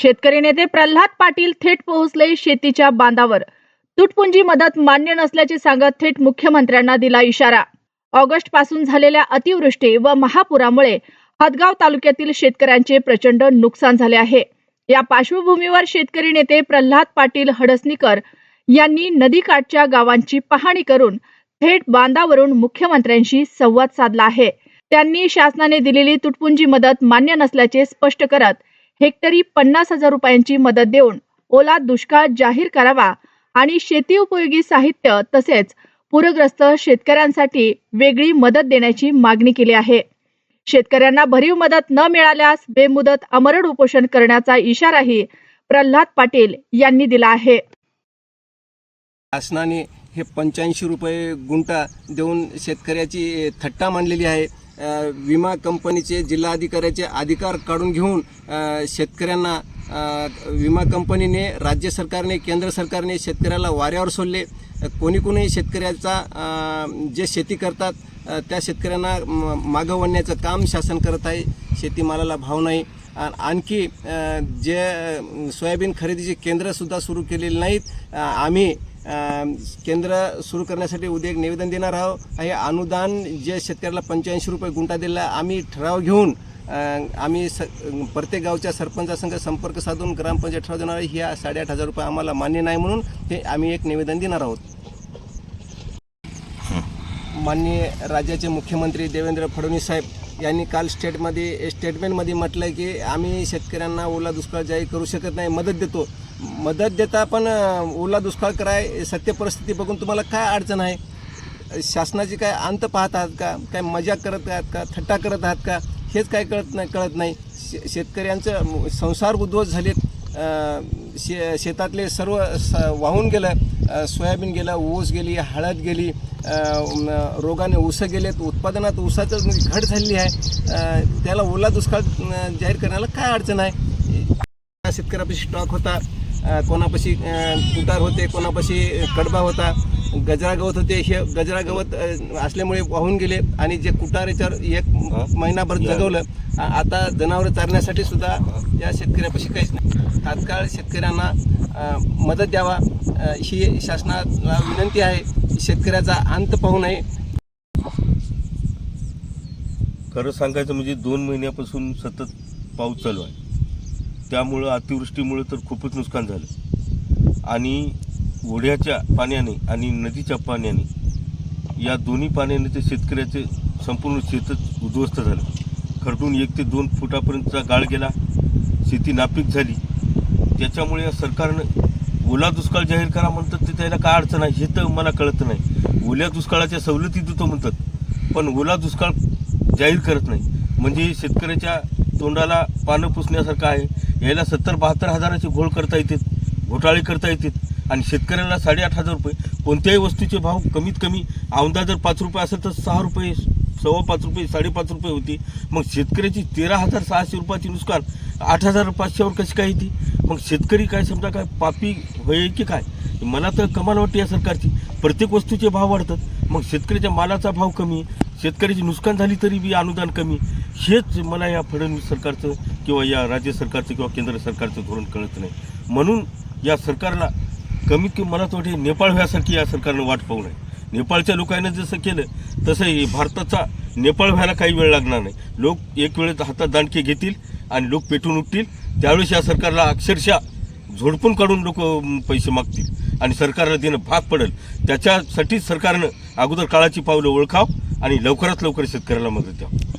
शेतकरी नेते प्रल्हाद पाटील थेट पोहोचले शेतीच्या बांधावर. तुटपुंजी मदत मान्य नसल्याचे सांगत थेट मुख्यमंत्र्यांना दिला इशारा. ऑगस्टपासून झालेल्या अतिवृष्टी व महापुरामुळे हदगाव तालुक्यातील शेतकऱ्यांचे प्रचंड नुकसान झाले आहे. या पार्श्वभूमीवर शेतकरी नेते प्रल्हाद पाटील हडसनीकर यांनी नदीकाठच्या गावांची पाहणी करून थेट बांधावरून मुख्यमंत्र्यांशी संवाद साधला आहे. त्यांनी शासनाने दिलेली तुटपुंजी मदत मान्य नसल्याचे स्पष्ट करत हेक्टरी पन्नास हजार रुपयांची मदत देऊन ओला दुष्काळ जाहीर करावा आणि शेती उपयोगी साहित्य तसेच पूरग्रस्त शेतकऱ्यांसाठी वेगळी मदत देण्याची मागणी केली आहे. शेतकऱ्यांना भरीव मदत न मिळाल्यास बेमुदत अमरण उपोषण करण्याचा इशाराही प्रल्हाद पाटील यांनी दिला आहे. शासनाने हे पंच्याऐंशी रुपये गुंटा देऊन शेतकऱ्याची थट्टा मांडलेली आहे. विमा कंपनीचे जिल्हाधिकाऱ्याचे अधिकार काढून घेऊन शेतकऱ्यांना विमा कंपनीने राज्य सरकारने केंद्र सरकारने शेतकऱ्याला वाऱ्यावर सोडले. कोणी कोणी शेतकऱ्याचा जे शेती करतात त्या शेतकऱ्यांना म- मागं वळण्याचं काम शासन करत आहे. शेतीमालाला भाव नाही. आणखी जे सोयाबीन खरेदीचे केंद्रसुद्धा सुरू केलेले नाहीत. आम्ही केंद्र सुरू करण्यासाठी उद्या एक निवेदन देणार आहोत. हे अनुदान जे शेतकऱ्याला पंच्याऐंशी रुपये गुंठा दिला आम्ही ठराव घेऊन आम्ही स प्रत्येक गावच्या सरपंचासंघ संपर्क साधून ग्रामपंचायत ठराव देणार आहे ह्या साडेआठ हजार रुपये आम्हाला मान्य नाही म्हणून हे आम्ही एक निवेदन देणार आहोत. माननीय राज्याचे मुख्यमंत्री देवेंद्र फडणवीस साहेब यांनी काल स्टेटमध्ये स्टेटमेंटमध्ये म्हटलं की आम्ही शेतकऱ्यांना ओला दुष्काळ जाहीर करू शकत नाही मदत देतो. मदत देता पण ओला दुष्काळ कराय सत्य परिस्थिती बघून तुम्हाला काय अडचण आहे? शासनाची काय अंत पाहत आहात का? काय मजा करत आहात का? थट्टा करत आहात का? हेच काय कळत नाही कळत नाही. शे शेतकऱ्यांचं संसार उद्ध्वस्त झालेत. शे शेतातले सर्व स वाहून गेलं. सोयाबीन गेलं ऊस गेली हळद गेली. रोगाने ऊस गेलेत. उत्पादनात ऊसाचं म्हणजे घट झालेली आहे. त्याला ओला दुष्काळ जाहीर करण्याला काय अडचण आहे? शेतकऱ्यापाशी स्टॉक होता. कोणापाशी अ, तुतार होते कोणापाशी कडबा होता गजरा गवत होते हे गजरा गवत असल्यामुळे वाहून गेले आणि जे कुटार याच्यावर एक महिनाभर जगवलं आता जनावरं चारण्यासाठी सुद्धा या शेतकऱ्यापाशी काहीच नाही. तात्काळ शेतकऱ्यांना मदत द्यावा ही शासनाला विनंती आहे शेतकऱ्याचा अंत पाहू नये. खरं सांगायचं म्हणजे दोन महिन्यापासून सतत पाऊस चालू आहे. त्यामुळं अतिवृष्टीमुळे तर खूपच नुकसान झालं. आणि ओढ्याच्या पाण्याने आणि नदीच्या पाण्याने या दोन्ही पाण्याने ते शेतकऱ्याचे संपूर्ण शेतच उद्ध्वस्त झालं. खरडून एक ते दोन फुटापर्यंतचा गाळ गेला शेती नापीक झाली. त्याच्यामुळे या सरकारनं ओला दुष्काळ जाहीर करा म्हणतात ते त्याला काय अडचण आहे हे तर मला कळत नाही. ओल्या दुष्काळाच्या सवलती देतो म्हणतात पण ओला दुष्काळ जाहीर करत नाही. म्हणजे शेतकऱ्याच्या तोंडाला पानं पुसण्यासारखं आहे यायला सत्तर बहात्तर हजाराचे घोळ करता येतात घोटाळे करता येतात आणि शेतकऱ्याला साडेआठ हजार रुपये कोणत्याही वस्तूचे भाव कमीत कमी औंदा जर पाच रुपये असेल तर सहा रुपये सव्वा पाच रुपये साडेपाच रुपये होती. मग शेतकऱ्याची तेरा हजार सहाशे रुपयाची नुकसान आठ हजार पाचशेवर कशी काय येते? मग शेतकरी काय समजा काय पापी होय की काय? मला तर कमाल वाटते या सरकारची. प्रत्येक वस्तूचे भाव वाढतात. मग शेतकऱ्याच्या मालाचा भाव कमी शेतकऱ्याची नुकसान झाली तरी बी अनुदान कमी. हेच मला या फडणवीस सरकारचं किंवा या राज्य सरकारचं किंवा केंद्र सरकारचं धोरण कळत नाही. म्हणून या सरकारला कमीत कमी मला तर वाटते नेपाळ व्हायसारखी या सरकारनं वाट पाहू नये. नेपाळच्या लोकांनी जसं केलं तसंही भारताचा नेपाळ व्हायला काही वेळ लागणार नाही. लोक एक वेळेत हातात दांडके घेतील आणि लोक पेटून उठतील. त्यावेळेस या सरकारला अक्षरशः झोडपून काढून लोक पैसे मागतील आणि सरकारला देणं भाग पडेल. त्याच्यासाठीच सरकारनं अगोदर काळाची पावलं ओळखाव आणि लवकरात लवकर शेतकऱ्याला मदत द्यावं.